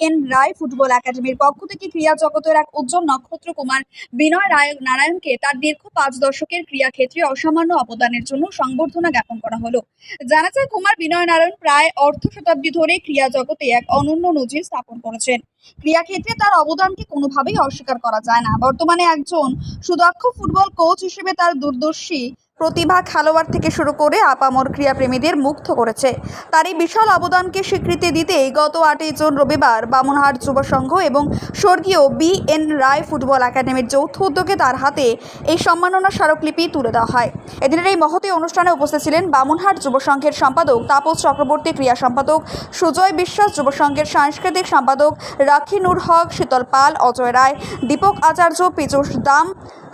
N রায় football একাডেমির পক্ষ থেকে ক্রিয়া জগতের এক উজ্জ্বল নক্ষত্র কুমার বিনয় রায় নারায়ণকে তার দীর্ঘ পাঁচ দশকের ক্রীড়া ক্ষেত্রে অসামান্য অবদানের জন্য সংবর্ধনা জ্ঞাপন করা হলো। জানা যায়, কুমার বিনয় নারায়ণ প্রায় অর্ধ শতাব্দী ধরে ক্রিয়া জগতে এক অনন্য নজির স্থাপন করেছেন। ক্রীড়া ক্ষেত্রে তার অবদানকে কোনোভাবেই অস্বীকার করা যায় না। বর্তমানে একজন সুদক্ষ ফুটবল কোচ হিসেবে তার দূরদর্শী প্রতিভা খেলোয়াড় থেকে শুরু করে আপামর ক্রীড়াপ্রেমীদের মুগ্ধ করেছে। তার এই বিশাল অবদানকে স্বীকৃতি দিতে গত আটই জুন রবিবার বামনহাট যুব সংঘ এবং স্বর্গীয় বি এন রায় ফুটবল একাডেমির যৌথ উদ্যোগে তার হাতে এই সম্মাননা স্মারকলিপি তুলে দেওয়া হয়। এদিনের এই মহতি অনুষ্ঠানে উপস্থিত ছিলেন বামনহাট যুব সংঘের সম্পাদক তাপস চক্রবর্তী ক্রিয়া সম্পাদক সুজয় বিশ্বাস, যুব সংঘের সাংস্কৃতিক সম্পাদক রাখি নূর হক, শীতল পাল, অজয় রায়, দীপক আচার্য, পীযুষ দাম,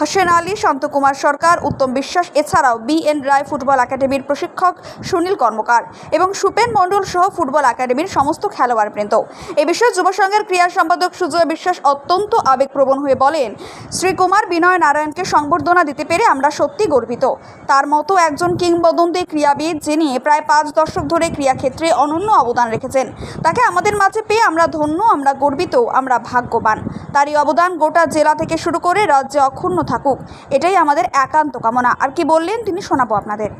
হাসেন আলী শান্তকুমার সরকার, উত্তম বিশ্বাস এছাড়াও বি এন রায় ফুটবল একাডেমির প্রশিক্ষক সুনীল কর্মকার এবং সুপেন মণ্ডল সহ ফুটবল একাডেমির সমস্ত খেলোয়াড়বৃন্দ। এ বিষয়ে যুব সংঘের ক্রিয়া সম্পাদক সুজয় বিশ্বাস অত্যন্ত আবেগপ্রবণ হয়ে বলেন, শ্রী কুমার বিনয় নারায়ণকে সংবর্ধনা দিতে পেরে আমরা সত্যি গর্বিত। তার মতো একজন কিংবদন্তি ক্রীড়াবিদ যিনি প্রায় পাঁচ দশক ধরে ক্রীড়াক্ষেত্রে অনন্য অবদান রেখেছেন, তাকে আমাদের মাঝে পেয়ে আমরা ধন্য, আমরা গর্বিত, আমরা ভাগ্যবান। তার এই অবদান গোটা জেলা থেকে শুরু করে রাজ্যে অক্ষুণ্ণ থাকুক, এটাই আমাদের একান্ত কামনা। আর কি বললেন, তিনি শোনাবো আপনাদের।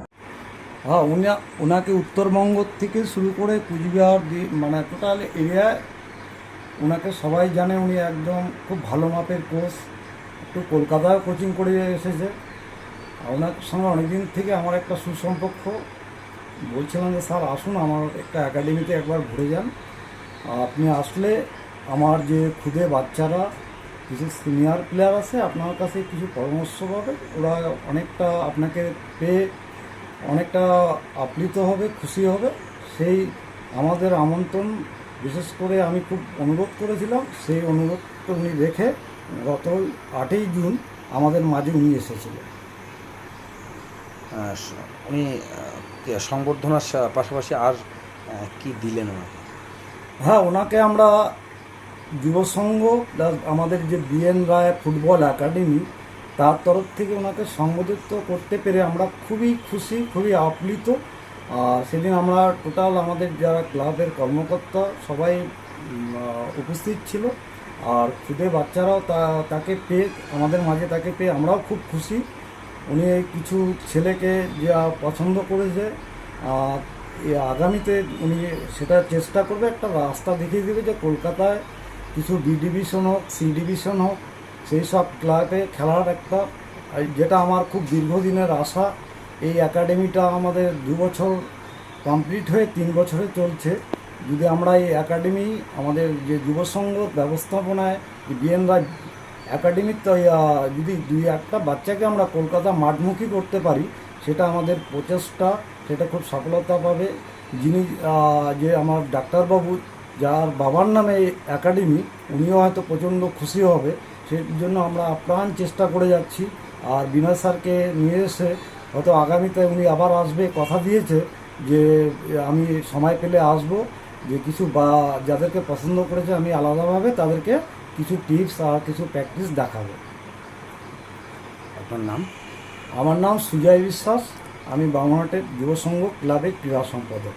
হ্যাঁ উনি ওনাকে উত্তরবঙ্গ থেকে শুরু করে কুচবিহার মানে টোটাল এরিয়ায় ওনাকে সবাই জানে, উনি একদম খুব ভালো মাপের কোচ। একটু কলকাতায় কোচিং করে এসেছে। ওনার সঙ্গে অনেকদিন থেকে আমার একটা সুসম্পর্ক। বলছিলাম যে, স্যার, আসুন, আমার একটা একাডেমিতে একবার ঘুরে যান। আপনি আসলে আমার যে খুদে বাচ্চারা কিছু সিনিয়র প্লেয়ার আছে আপনার কাছে কিছু পরামর্শ পাবে? ওরা অনেকটা আপনাকে পেয়ে অনেকটা আপ্লিত হবে খুশি হবে। সেই আমাদের আমন্ত্রণ বিশেষ করে আমি খুব অনুরোধ করেছিলাম সেই অনুরোধটা উনি রেখে গত আটই জুন আমাদের মাঝে উনি এসেছিলেন। উনি সংবর্ধনার পাশাপাশি আর কি দিলেন ওনাকে? হ্যাঁ ওনাকে আমরা যুব সংঘ প্লাস আমাদের যে বিএন রায় ফুটবল একাডেমি, তার তরফ থেকে ওনাকে সংবোধিত করতে পেরে আমরা খুবই খুশি, খুবই আপ্লিত। আর সেদিন আমরা টোটাল আমাদের যারা ক্লাবের কর্মকর্তা সবাই উপস্থিত ছিল। আর খুদে বাচ্চারাও তা, তাকে পেয়ে, আমাদের মাঝে তাকে পেয়ে আমরাও খুব খুশি। উনি কিছু ছেলেকে যা পছন্দ করেছে আগামীতে উনি সেটা চেষ্টা করবে, একটা রাস্তা দেখিয়ে দেবে যে কলকাতায় কিছু বি ডিভিশন হোক সি ডিভিশন হোক, সেই সব ক্লাবে খেলার একটা যেটা আমার খুব দীর্ঘদিনের আশা, এই একাডেমিটা আমাদের দু বছর কমপ্লিট হয়ে তিন বছরে চলছে। যদি আমরা এই একাডেমি আমাদের যে যুবসংঘ ব্যবস্থাপনায় বিএন রায় একাডেমির যদি দুই একটা বাচ্চাকে আমরা কলকাতা মাঠমুখী করতে পারি, সেটা আমাদের প্রচেষ্টা, সেটা খুব সফলতা পাবে। যিনি যে আমার ডাক্তারবাবু যার বাবার নামে এই একাডেমি উনিও হয়তো প্রচণ্ড খুশি হবে। সেই জন্য আমরা আপ্রাণ চেষ্টা করে যাচ্ছি। আর বিনয় স্যারকে নিয়ে এসে হয়তো আগামীতে উনি আবার আসবে কথা দিয়েছে যে আমি সময় পেলে আসব যে কিছু বা যাদেরকে পছন্দ করেছে আমি আলাদাভাবে তাদেরকে কিছু টিপস আর কিছু প্র্যাকটিস দেখাবো। আপনার নাম? আমার নাম সুজয় বিশ্বাস। আমি বামহাটের যুব সংঘ ক্লাবের ক্রীড়া সম্পাদক।